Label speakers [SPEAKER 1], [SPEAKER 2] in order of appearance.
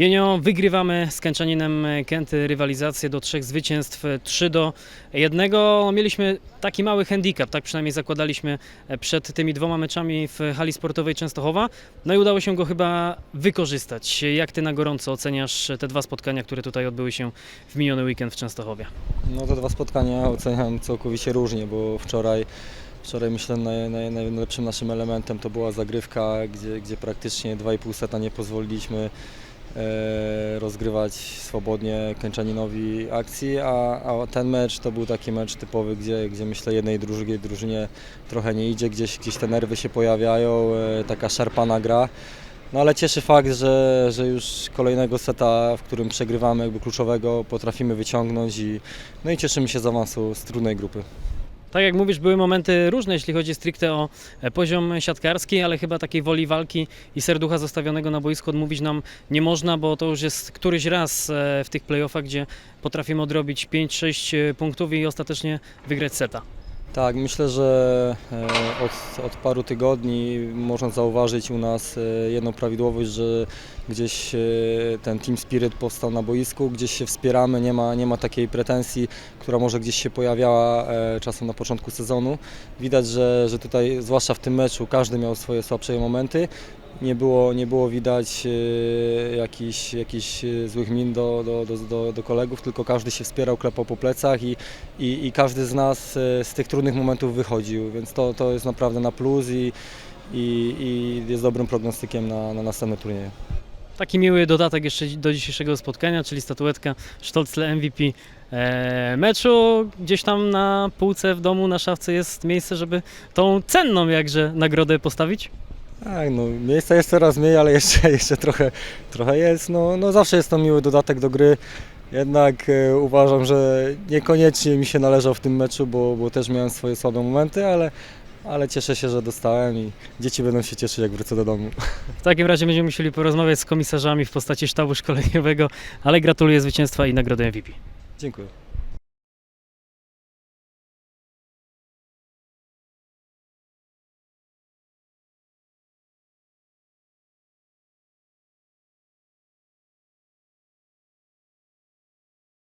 [SPEAKER 1] Jenio, wygrywamy z Kęczaninem Kęty rywalizację do trzech zwycięstw, 3 do 1. Mieliśmy taki mały handicap, tak przynajmniej zakładaliśmy przed tymi dwoma meczami w hali sportowej Częstochowa. No i udało się go chyba wykorzystać. Jak ty na gorąco oceniasz te dwa spotkania, które tutaj odbyły się w miniony weekend w Częstochowie?
[SPEAKER 2] No te dwa spotkania oceniam całkowicie różnie, bo wczoraj, wczoraj myślę naj, naj, najlepszym naszym elementem to była zagrywka, gdzie, gdzie praktycznie 2,5 seta nie pozwoliliśmy rozgrywać swobodnie Kęczaninowi akcji, a, a ten mecz to był taki mecz typowy, gdzie, gdzie myślę jednej drugiej drużynie trochę nie idzie, gdzieś, gdzieś te nerwy się pojawiają, e, taka szarpana gra. No ale cieszy fakt, że, że już kolejnego seta, w którym przegrywamy jakby kluczowego, potrafimy wyciągnąć i, no i cieszymy się z awansu z trudnej grupy.
[SPEAKER 1] Tak jak mówisz, były momenty różne, jeśli chodzi stricte o e, poziom siatkarski, ale chyba takiej woli walki i serducha zostawionego na boisku odmówić nam nie można, bo to już jest któryś raz e, w tych playoffach, gdzie potrafimy odrobić 5-6 punktów i ostatecznie wygrać seta.
[SPEAKER 2] Tak, myślę, że e, od, od paru tygodni można zauważyć u nas e, jedną prawidłowość, że gdzieś e, ten team spirit powstał na boisku, gdzieś się wspieramy, nie ma, nie ma takiej pretensji, która może gdzieś się pojawiała czasem na początku sezonu. Widać, że, że tutaj, zwłaszcza w tym meczu, każdy miał swoje słabsze momenty. Nie było, nie było widać e, jakichś, jakichś e, złych min do, do, do, do, kolegów, tylko każdy się wspierał, klepał po plecach i, i, i każdy z nas e, z tych trudnych momentów wychodził, więc to, to jest naprawdę na plus i, i, i jest dobrym prognostykiem na, na następne turnieje.
[SPEAKER 1] Taki miły dodatek jeszcze do dzisiejszego spotkania, czyli statuetka Stolzle MVP meczu. Gdzieś tam na półce w domu, na szafce jest miejsce, żeby tą cenną jakże nagrodę postawić.
[SPEAKER 2] Tak, no miejsca jest coraz mniej, ale jeszcze, jeszcze trochę, trochę jest. No, no zawsze jest to miły dodatek do gry. Jednak e, uważam, że niekoniecznie mi się należał w tym meczu, bo, bo też miałem swoje słabe momenty, ale, ale cieszę się, że dostałem i dzieci będą się cieszyć, jak wrócę do domu.
[SPEAKER 1] W takim razie będziemy musieli porozmawiać z komisarzami w postaci sztabu szkoleniowego, ale gratuluję zwycięstwa i nagrody MVP.
[SPEAKER 2] Dziękuję.